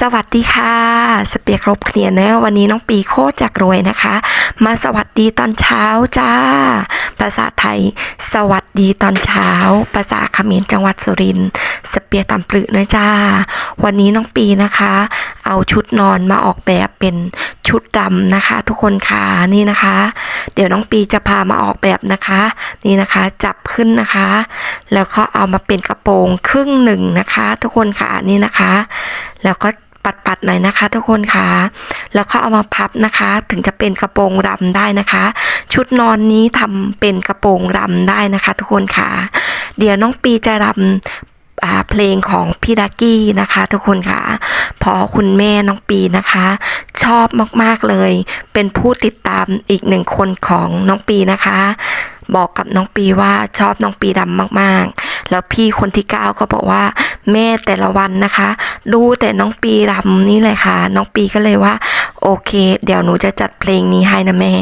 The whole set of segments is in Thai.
สวัสดีค่ะ สเปียครบเคลียร์นะวันนี้น้องปีโคตรจากรวยนะคะ มาสวัสดีตอนเช้าจ้า ภาษาไทย สวัสดีตอนเช้า ภาษาเขมรจังหวัดสุรินทร์สเปียตำปรึเนะจ้า วันนี้น้องปีนะคะ เอาชุดนอนมาออกแบบเป็นชุดดำนะคะ ทุกคนค่ะนี่นะคะ เดี๋ยวน้องปีจะพามาออกแบบนะคะ นี่นะคะจับขึ้นนะคะ แล้วก็เอามาเป็นกระโปรงครึ่งหนึ่งนะคะ ทุกคนค่ะนี่นะคะ แล้วก็ ปัดๆหน่อยนะคะ ทุกคนค่ะแล้วก็เอามาพับนะคะ ถึงจะเป็นกระโปรงรำได้นะคะ ชุดนอนนี้ทำเป็นกระโปรงรำได้นะคะ ทุกคนค่ะเดี๋ยวน้องปีจะรำอ่าเพลงของพี่ดักกี้นะคะ ทุกคนค่ะเพอคุณแม่น้องปีนะคะ ชอบมากๆเลย เป็นผู้ติดตามอีกหนึ่งคนของน้องปีนะคะ บอกกับน้องปีว่าชอบน้องปีดำมากๆ แล้วพี่คนที่เก้าก็บอกว่า แม่แต่ละวันนะคะ ดูแต่น้องปีรำนี่เลยค่ะ น้องปีก็เลยว่า โอเค เดี๋ยวหนูจะจัดเพลงนี้ให้นะแม่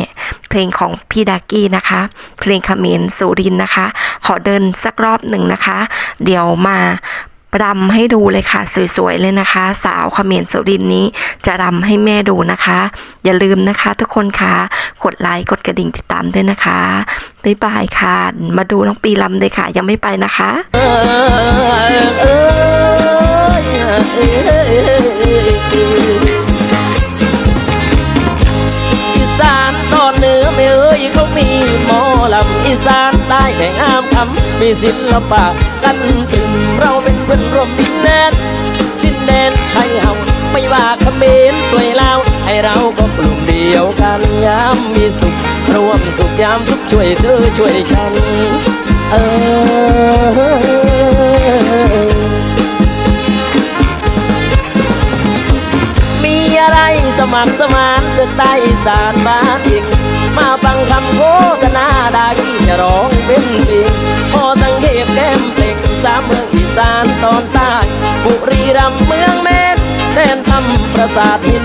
เพลงของพี่ดากี้นะคะ เพลงเขมรสุรินนะคะ ขอเดินสักรอบหนึ่งนะคะ เดี๋ยวมารำให้ดูเลยค่ะ สวยๆเลยนะคะ สาวเขมรสุรินนี้จะรำให้แม่ดูนะคะ อย่าลืมนะคะ ทุกคนค่ะกดไลค์กดกระดิ่งติดตามด้วยนะคะบ๊ายบายค่ะ มาดูน้องปีรำเลยค่ะ ยังไม่ไปนะคะ อีสานตอนเหนือไม่เอ้ยเขามีหมอลำอีสานใต้แต่งามคำมีศิลปะกันตึมเราเป็นเพื่อนร่วมดินแดนดินแดนไทยเฮาไม่ว่าเขมรสวยลาวให้เราก็กลุ่มเดียวกันยามมีสุข ร่วมสุขยามทุกช่วยเธอช่วยฉัน มัครสมานเกิดใต้สานบ้านอิงมาฟังคำโฆษณาดาที่จะร้องเป็นเพลงพอสังเกตแก้มเพลงสามเมืองอีสานตอนใต้บุรีรัมย์เมืองแม่แทนทำประสาทหิน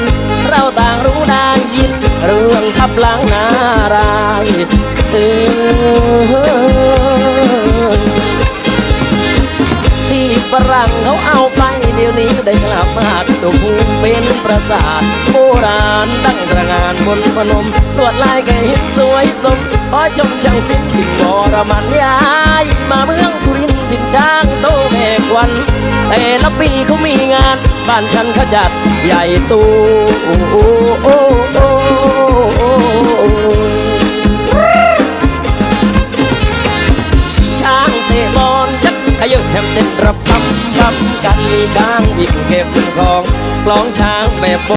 เราต่างรู้ได้ยิน เรื่องทับหลังนารายณ์เออ รั่งเขาเอาไปเดี๋ยวนี้ได้กลับมาตัวภูมิเป็นปราสาทโบราณตั้งตระงานบนพนมลวดลายแก่หินสวยสมขอชมช่างสิ้นสิ่งวรมันย้ายมาเมืองทุรินทร์ถึงช้างโตแม่ควันแต่ละปีเขามีงาน บ้านฉันเขาจัดใหญ่โตโอ้ มเต้นระบำรำกันมีด้างอีกเก็บของกลองช้างแบบ